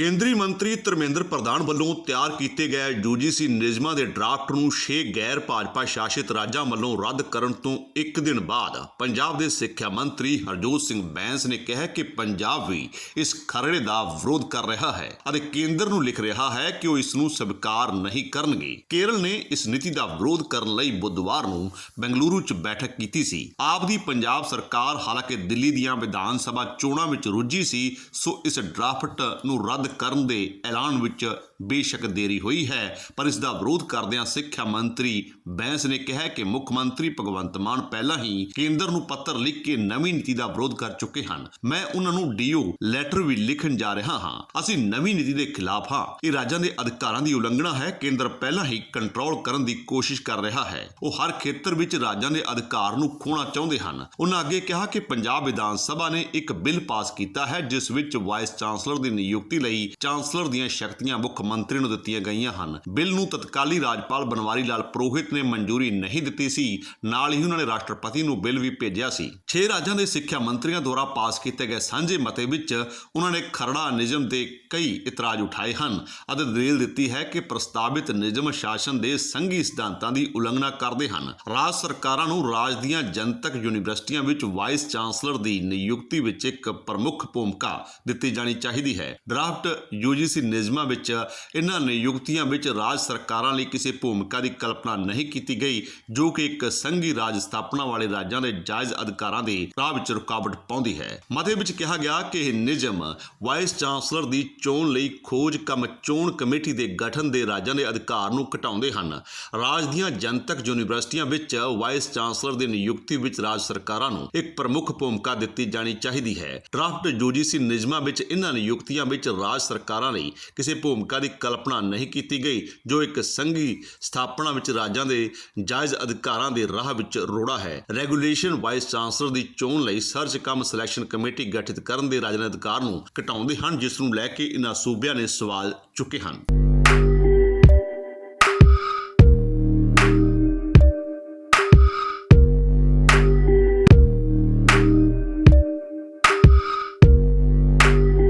ਕੇਂਦਰੀ ਮੰਤਰੀ ਧਰਮੇਂਦਰ ਪ੍ਰਧਾਨ ਵੱਲੋਂ ਤਿਆਰ ਕੀਤੇ ਗਏ ਯੂਜੀਸੀ ਨਿਯਮਾਂ ਦੇ ਡਰਾਫਟ ਨੂੰ ਛੇ ਗੈਰ ਭਾਜਪਾ ਸ਼ਾਸਿਤ ਰਾਜਾਂ ਵੱਲੋਂ ਰੱਦ ਕਰਨ ਤੋਂ ਇੱਕ ਦਿਨ ਬਾਅਦ ਪੰਜਾਬ ਦੇ ਸਿੱਖਿਆ ਮੰਤਰੀ ਹਰਜੋਤ ਸਿੰਘ ਬੈਂਸ ਨੇ ਕਿਹਾ ਕਿ ਪੰਜਾਬ ਵੀ ਇਸ ਖਰੜੇ ਦਾ ਵਿਰੋਧ ਕਰ ਰਿਹਾ ਹੈ ਅਤੇ ਕੇਂਦਰ ਨੂੰ ਲਿਖ ਰਿਹਾ ਹੈ ਕਿ ਉਹ ਇਸ ਨੂੰ ਸਵੀਕਾਰ ਨਹੀਂ ਕਰਨਗੇ। ਕੇਰਲ ਨੇ ਇਸ ਨੀਤੀ ਦਾ ਵਿਰੋਧ ਕਰਨ ਲਈ ਬੁੱਧਵਾਰ ਨੂੰ ਬੈਂਗਲੁਰੂ 'ਚ ਬੈਠਕ ਕੀਤੀ ਸੀ। ਆਪ ਦੀ ਪੰਜਾਬ ਸਰਕਾਰ ਹਾਲਾਂਕਿ ਦਿੱਲੀ ਦੀਆਂ ਵਿਧਾਨ ਸਭਾ ਚੋਣਾਂ ਵਿੱਚ ਰੁੱਝੀ ਸੀ, ਸੋ ਇਸ ਡਰਾਫਟ ਨੂੰ ਰੱਦ ਕਰਨ ਦੇ ਐਲਾਨ ਵਿੱਚ ਬੇਸ਼ੱਕ ਦੇਰੀ ਹੋਈ ਹੈ, ਪਰ ਇਸ ਦਾ ਵਿਰੋਧ ਕਰਦਿਆਂ ਸਿੱਖਿਆ ਮੰਤਰੀ ਬੈਂਸ ਨੇ ਕਿਹਾ ਕਿ ਮੁੱਖ ਮੰਤਰੀ ਭਗਵੰਤ ਮਾਨ ਪਹਿਲਾਂ ਹੀ ਕੇਂਦਰ ਨੂੰ ਪੱਤਰ ਲਿਖ ਕੇ ਨਵੀਂ ਨੀਤੀ ਦਾ ਵਿਰੋਧ ਕਰ ਚੁੱਕੇ ਹਨ। ਮੈਂ ਉਹਨਾਂ ਨੂੰ ਡੀਓ ਲੈਟਰ ਵੀ ਲਿਖਣ ਜਾ ਰਿਹਾ ਹਾਂ। ਅਸੀਂ ਨਵੀਂ ਨੀਤੀ ਦੇ ਖਿਲਾਫ ਹਾਂ। ਇਹ ਰਾਜਾਂ ਦੇ ਅਧਿਕਾਰਾਂ ਦੀ ਉਲੰਘਣਾ ਹੈ। ਕੇਂਦਰ ਪਹਿਲਾਂ ਹੀ ਕੰਟਰੋਲ ਕਰਨ ਦੀ ਕੋਸ਼ਿਸ਼ ਕਰ ਰਿਹਾ ਹੈ। ਉਹ ਹਰ ਖੇਤਰ ਵਿੱਚ ਰਾਜਾਂ ਦੇ ਅਧਿਕਾਰ ਨੂੰ ਖੋਣਾ ਚਾਹੁੰਦੇ ਹਨ। ਉਹਨਾਂ ਅੱਗੇ ਕਿਹਾ ਕਿ ਪੰਜਾਬ ਵਿਧਾਨ ਸਭਾ ਨੇ ਇੱਕ ਬਿੱਲ ਪਾਸ ਕੀਤਾ ਹੈ, ਜਿਸ ਵਿੱਚ ਵਾਈਸ ਚਾਂਸਲਰ ਦੀ ਨਿਯੁਕਤੀ ਲਈ ਚਾਂਸਲਰ ਦੀਆਂ ਸ਼ਕਤੀਆਂ ਮੁੱਖ ਮੰਤਰੀ ਨੂੰ ਦਿੱਤੀਆਂ ਗਈਆਂ ਹਨ। ਬਿੱਲ ਨੂੰ ਤਤਕਾਲੀ ਰਾਜਪਾਲ ਬਨਵਾਰੀ ਲਾਲ ਪ੍ਰੋਹਿਤ ਨੇ ਮਨਜ਼ੂਰੀ ਨਹੀਂ ਦਿੱਤੀ ਸੀ। ਨਾਲ ਹੀ ਉਹਨਾਂ ਨੇ ਰਾਸ਼ਟਰਪਤੀ ਨੂੰ ਬਿੱਲ ਵੀ ਭੇਜਿਆ ਸੀ। 6 ਰਾਜਾਂ ਦੇ ਸਿੱਖਿਆ ਮੰਤਰੀਆਂ ਦੁਆਰਾ ਪਾਸ ਕੀਤੇ ਗਏ ਸਾਂਝੇ ਮਤੇ ਵਿੱਚ ਉਹਨਾਂ ਨੇ ਖਰੜਾ ਨਿਯਮ ਦੇ ਕਈ ਇਤਰਾਜ਼ ਉਠਾਏ ਹਨ। ਅਤੇ ਦਲੀਲ ਦਿੱਤੀ ਹੈ ਕਿ ਪ੍ਰਸਤਾਵਿਤ ਨਿਯਮ ਸ਼ਾਸਨ ਦੇ ਸੰਘੀ ਸਿਧਾਂਤਾਂ ਦੀ ਉਲੰਘਣਾ ਕਰਦੇ ਹਨ। ਰਾਜ ਸਰਕਾਰਾਂ ਨੂੰ ਰਾਜ ਦੀਆਂ ਜਨਤਕ ਯੂਨੀਵਰਸਿਟੀਆਂ ਵਿੱਚ ਵਾਈਸ ਚਾਂਸਲਰ ਦੀ ਨਿਯੁਕਤੀ ਵਿੱਚ ਇੱਕ ਪ੍ਰਮੁੱਖ ਭੂਮਿਕਾ ਦਿੱਤੀ ਜਾਣੀ ਚਾਹੀਦੀ ਹੈ। ਡਰਾਫਟ ਯੂਜੀਸੀ ਨਿਯਮਾਂ ਵਿੱਚ ਇਹਨਾਂ ਨਿਯੁਕਤੀਆਂ ਵਿੱਚ ਰਾਜ ਸਰਕਾਰਾਂ ਲਈ ਕਿਸੇ ਭੂਮਿਕਾ ਦੀ ਕਲਪਨਾ ਨਹੀਂ ਕੀਤੀ ਗਈ, ਜੋ ਕਿ ਇੱਕ ਸੰਘੀ ਰਾਜ ਸਥਾਪਨਾ ਵਾਲੇ ਰਾਜਾਂ ਦੇ ਜਾਇਜ਼ ਅਧਿਕਾਰਾਂ ਦੇ ਰਾਹ ਵਿੱਚ ਰੁਕਾਵਟ ਪਾਉਂਦੀ ਹੈ। ਮਤੇ ਵਿੱਚ ਕਿਹਾ ਗਿਆ ਕਿ ਇਹ ਨਿਯਮ ਵਾਈਸ ਚਾਂਸਲਰ ਦੀ ਚੋਣ ਲਈ ਖੋਜ ਕੰਮ ਚੋਣ ਕਮੇਟੀ ਦੇ ਗਠਨ ਦੇ ਰਾਜਾਂ ਦੇ ਅਧਿਕਾਰ ਨੂੰ ਘਟਾਉਂਦੇ ਹਨ। ਰਾਜ ਦੀਆਂ ਜਨਤਕ ਯੂਨੀਵਰਸਿਟੀਆਂ ਵਿੱਚ ਵਾਈਸ ਚਾਂਸਲਰ ਦੀ ਨਿਯੁਕਤੀ ਵਿੱਚ ਰਾਜ ਸਰਕਾਰਾਂ ਨੂੰ ਇੱਕ ਪ੍ਰਮੁੱਖ ਭੂਮਿਕਾ ਦਿੱਤੀ ਜਾਣੀ ਚਾਹੀਦੀ ਹੈ। ਡਰਾਫਟ ਯੂਜੀਸੀ ਨਿਯਮਾਂ ਵਿੱਚ ਇਹਨਾਂ ਨਿਯੁਕਤੀਆਂ ਵਿੱਚ ਰਾਜ ਸਰਕਾਰਾਂ ਲਈ ਕਿਸੇ ਭੂਮਿਕਾ ਦੀ ਕਲਪਨਾ ਨਹੀਂ ਕੀਤੀ ਗਈ, ਜੋ ਇੱਕ ਸੰਘੀ ਸਥਾਪਨਾ ਵਿੱਚ ਰਾਜਾਂ ਦੇ ਜਾਇਜ਼ ਅਧਿਕਾਰਾਂ ਦੇ ਰਾਹ ਵਿੱਚ ਰੋੜਾ ਹੈ। ਰੈਗੂਲੇਸ਼ਨ ਵਾਈਸ ਚਾਂਸਲਰ ਦੀ ਚੋਣ ਲਈ ਸਰਚ ਕਮ ਸਿਲੈਕਸ਼ਨ ਕਮੇਟੀ ਗਠਿਤ ਕਰਨ ਦੇ ਰਾਜਾਂ ਅਧਿਕਾਰ ਨੂੰ ਘਟਾਉਂਦੇ ਹਨ, ਜਿਸ ਨੂੰ ਲੈ ਕੇ ਇਹਨਾਂ ਸੂਬਿਆਂ ਨੇ ਸਵਾਲ ਚੁੱਕੇ ਹਨ।